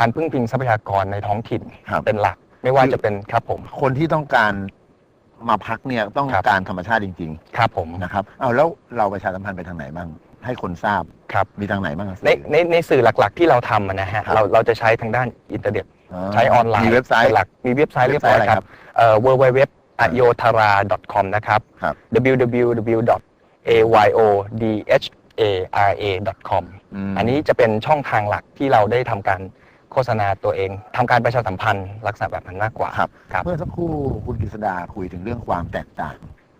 การพึ่งพิงทรัพยากรในท้องถิ่นครับ เป็นหลัก ไม่ว่าจะเป็นครับผม คนที่ต้องการมาพักเนี่ยต้องครับ การธรรมชาติจริง ครับผมๆ นะครับเอาแล้วเราประชาสัมพันธ์ไปทางไหนบ้าง ให้คนทราบครับ มีทางไหนบ้างครับ ในในในสื่อหลักๆที่เราทำอะนะฮะครับ เราเราจะใช้ทางด้านอินเทอร์เน็ตใช้ออนไลน์มีเว็บไซต์ป็นหลักมีเว็บไซต์เรียบร้อยเว็บไซต์อะไรคครัรับบเอ่อ www ayotara.com นะครับ ครับ www.ayodhara.com มอันนี้จะเป็นช่องทางหลักที่เราได้ทำการ โฆษณาตัวเองทำการประชาสัมพันธ์ลักษณะแบบนั้นมากกว่าครับครับ เมื่อสักครู่คุณกฤษดาคุยถึงเรื่องความแตกต่าง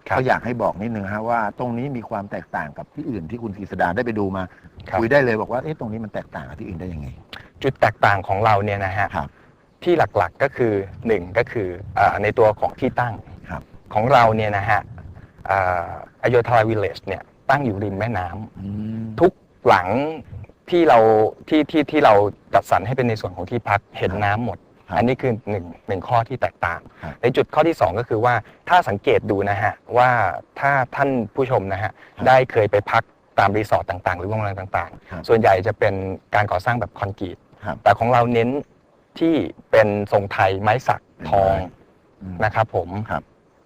ครับก็อยากให้บอกนิดนึงฮะว่าตรงนี้มีความแตกต่างกับที่อื่นที่คุณกฤษดาได้ไปดูมาครับคุยได้เลยบอกว่าเอ๊ะตรงนี้มันแตกต่างกับที่อื่นได้ยังไง จุดแตกต่างของเราเนี่ยนะฮะครับที่หลักๆก็คือหนึ่งก็คืออาในตัวของที่ตั้งครับของเราเนี่ยนะฮะอโยธาวิลเลจเนี่ยตั้งอยู่ริมแม่น้ำอืมทุกหลัง ที่เราที่ที่ที่เราจัดสรรให้เป็นในส่วนของที่พักเห็นน้ำหมด ครับอันนี้คือหนึ่งหนึ่งข้อที่แตกต่าง ครับ ในจุดข้อที่สองก็คือว่าถ้าสังเกตดูนะฮะว่าถ้าท่านผู้ชมนะฮะได้เคยไปพักตามรีสอร์ทต่างๆ หรือโรงแรมต่างครับ ๆ ส่วนใหญ่จะเป็นการก่อสร้างแบบคอนกรีต ครับ แต่ของเราเน้นที่เป็นทรงไทยไม้สักทองอืม นะครับผมครับ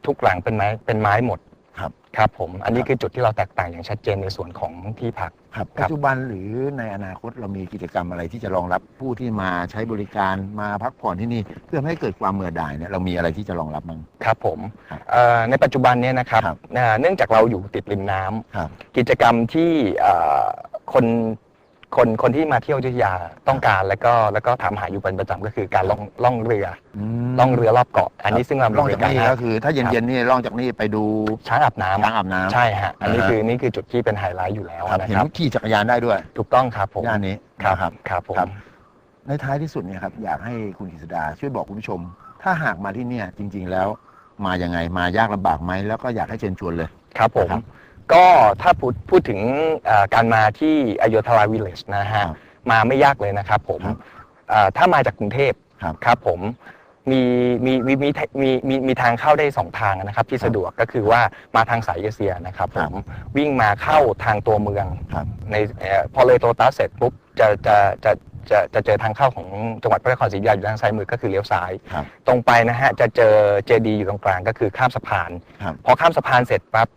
ทุกหลังเป็นไม้เป็นไม้หมดครับ ครับผมอันนี้ครับคือจุดที่เราแตกต่างอย่างชัดเจนในส่วนของที่พัก ครับครัปับจจุบันหรือในอนาคตเรามีกิจกรรมอะไรที่จะรองรับผู้ที่มาใช้บริการมาพักผ่อนที่นี่ เพื่อไม่ให้เกิดความเมื่อดายเนี่ยเรามีอะไรที่จะรองรับบ้างครับผมครับเอ่อในปัจจุบันเนี้นะครับครับเอ่อเนื่องจากเราอยู่ติดริมน้ำครับ กิจกรรมที่เอ่อคน คนคนที่มาเที่ยวอยุธยาต้องการแล้วก็แล้วก็ถามหาอยู่เป็นประจำก็คือการล่องล่องเรือมล่องเรือรอบเกาะ อันนี้ซึ่งเราล่องจากบรินี่ให้ก็คือ ถ้าเย็นๆนี่ล่องจากนี่ไปดูช้างอาบน้ำช้างอาบน้ำใช่ฮะอันนี้อ่าฮะคือนี่คือจุดที่เป็นไฮไลท์อยู่แล้วครับนะเห็นครับขี่จักรยานได้ด้วย ถูกต้องครับผมย่านนี้ครับนะครับครับผมครับในท้ายที่สุดเนี่ยครับอยากให้คุณกฤษดาช่วยบอกคุณผู้ชม ถ้าหากมาที่เนี่ยจริง ๆแล้ว มายังไงมายากลำบากไหมแล้วก็อยากให้เชิญชวนเลยครับผมครับ ก็ถ้าพูดพูดถึงเอ่อการมาที่อโยธาวิลเลจนะฮะครับมาไม่ยากเลยนะครับผมครับเอ่อถ้ามาจากกรุงเทพครับครับผมมีมีมีมีมีมีมีทางเข้าได้สองทางนะครับที่ครับสะดวกก็คือว่ามาทางสายเอเชียนะครับผครับมวิ่งมาเข้าทางตัวเมืองครับในเอ่อพอเลยโตตัสเสร็จปุ๊บจะจะจะจะจะเจอทางเข้าของจังหวัดพระนครศรีอยุธยาอยู่ทางซ้ายมือก็คือเลี้ยวซ้ายครับตรงไปนะฮะจะเจอเจดีย์อยู่ตรงกลางก็คือข้ามสะพานครับพอข้ามสะพานเสร็จปั๊บ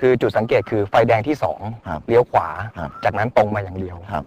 คือจุดสังเกตคือไฟแดงที่สองครับเลี้ยวขวา ครับจากนั้นตรงมาอย่างเดียว ครับ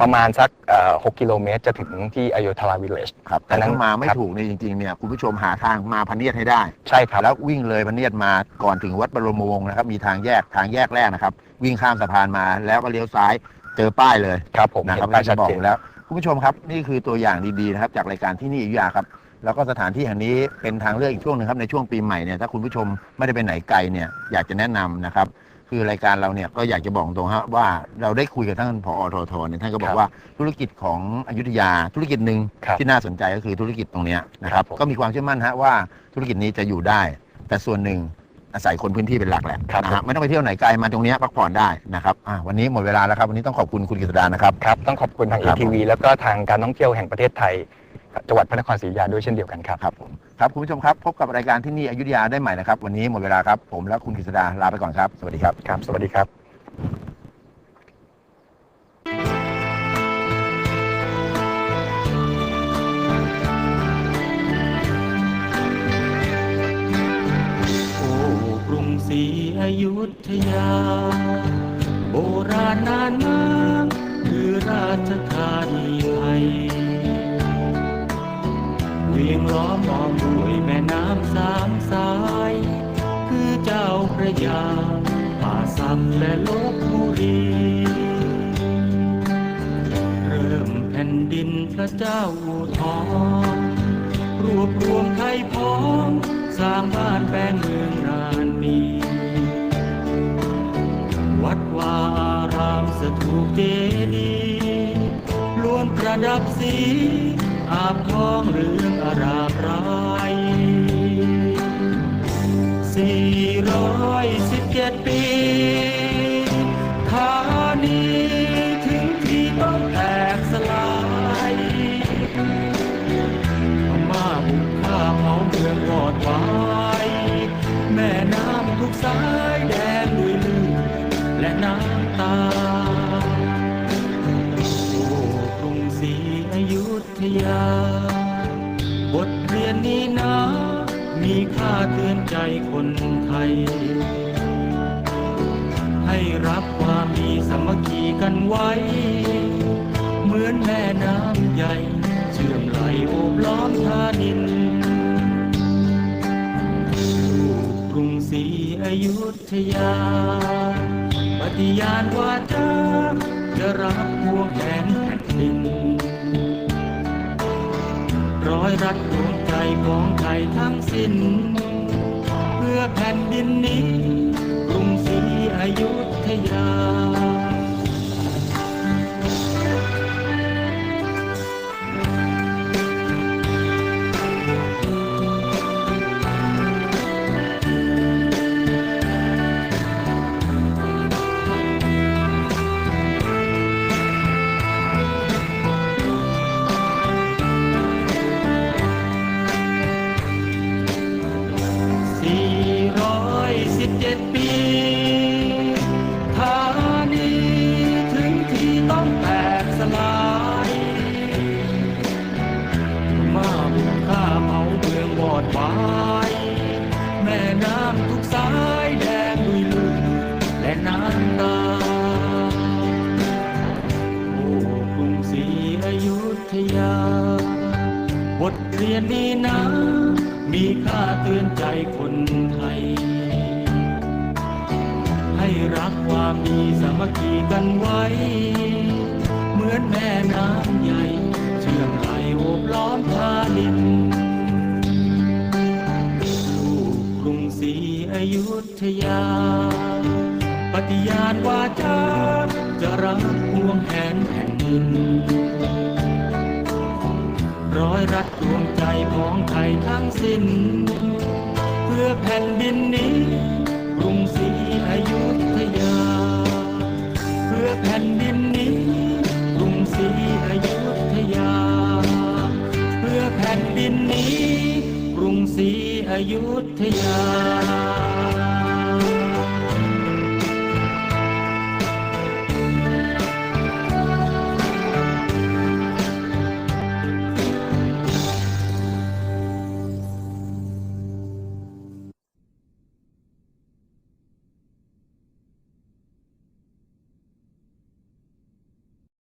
ประมาณสักเอ่อ6กิโลเมตรจะถึงที่อโยธราวิลเลจ ครับอัแต่นนั้น ถ้ามาไม่ครับถูกเนี่ยจริงๆเนี่ยคุณผู้ชมหาทางมาพะเนียดให้ได้ ใช่ครับ แล้ววิ่งเลยพะเนียดมาก่อนถึงวัดบรมวงศ์นะครับ มีทางแยกทางแยกแรกนะครับ วิ่งข้ามสะพานมาแล้วก็เลี้ยวซ้ายเจอป้ายเลยครับผมนะครับเห็นป้ายจะชัดบอกเจนแล้ว คุณผู้ชมครับนี่คือตัวอย่างดีๆนะครับจากรายการที่นี่อยุธยาครับ แล้วก็สถานที่แห่งนี้เป็นทางเลือกอีกช่วงหนึ่งครับในช่วงปีใหม่เนี่ยถ้าคุณผู้ชมไม่ได้ไปไหนไกลเนี่ยอยากจะแนะนำนะครับ คือรายการเราเนี่ยก็อยากจะบอกตรงฮะว่าเราได้คุยกับท่านผอททเนี่ยท่านก็บอครักบว่าธุรกิจของอยุธยาธุรกิจหนึ่งครับที่น่าสนใจก็คือธุรกิจตรงเนี้ยนะคครัรับบผม ก็มีความเชื่อมั่นฮะว่าธุรกิจนี้จะอยู่ได้ แต่ส่วนหนึ่งอาศัยคนพื้นที่เป็นหลักแหละครับนะผฮะม ไม่ต้องไปเที่ยวไหนไกลมาตรงเนี้ยพักผ่อนได้นะครับอะวันนี้หมดเวลาแล้วครับวันนี้ต้องขอบคุณคุณกฤษดานะครับ ครับ ต้องขอบคุณทาง ครับ ATV แล้วก็ทางการท่องเที่ยวแห่งประเทศไทย จังหวัดพระนครศรีอยุธยาด้วยเช่นเดียวกันครับ ครับผมครับคุณผู้ชมครับ พบกับรายการที่นี่อยุธยาได้ใหม่นะครับ วันนี้หมดเวลาครับ ผมและคุณกฤษดาลาไปก่อนครับ สวัสดีครับ ครับ สวัสดีครับโอ้กรุงศรีอยุธยา โบราณนานมากคือราชธานีไทยเวี ยงล้อมล้อมด้วยแม่น้ำสามสาย คือเจ้าพระยา ป่าสักและลบบุรีเริ่มแผ่นดินพระเจ้าอู่ทองรวบรวมไทยพ้องสร้างบ้านแปลงเมืองนานมีวัดวาอารามสถูปเจดีย์ล้วนประดับสีาบทองเรืองอารามรายสี่ร้อยสิบเจ็ดปี มีค่าเตือนใจคนไทย ให้รักความมีสามัคคีกันไว้ เหมือนแม่น้ำใหญ่ เชื่อมไหลโอบล้อมท่านินลูกกรุงศรีอยุธยา ปฏิญาณว่าจะจะรักพวงแขนแผ่นดินร้อยรัดดวง ของไทยทั้งสิ้น เพื่อแผ่นดินนี้กรุงศรีอยุธยา วอดวายแม่น้ำทุกสายแดงด้วยลือดและน้ำตา โอ้กรุงศรีอยุธยา บทเรียนนี้นะ มีค่าเตือนใจคนไทย ให้รักความมีสามัคคีกันไว้ เหมือนแม่น้ำใหญ่ ยุธยา ปฏิญาณวาจะจะรักพวงแขนแผ่นดิน ร้อยรัดดวงใจของไทยทั้งสิ้น เพื่อแผ่นดินนี้กรุงศรีอยุธยา เพื่อแผ่นดินนี้กรุงศรีอยุธยา เพื่อแผ่นดินนี้กรุงศรีอยุธยา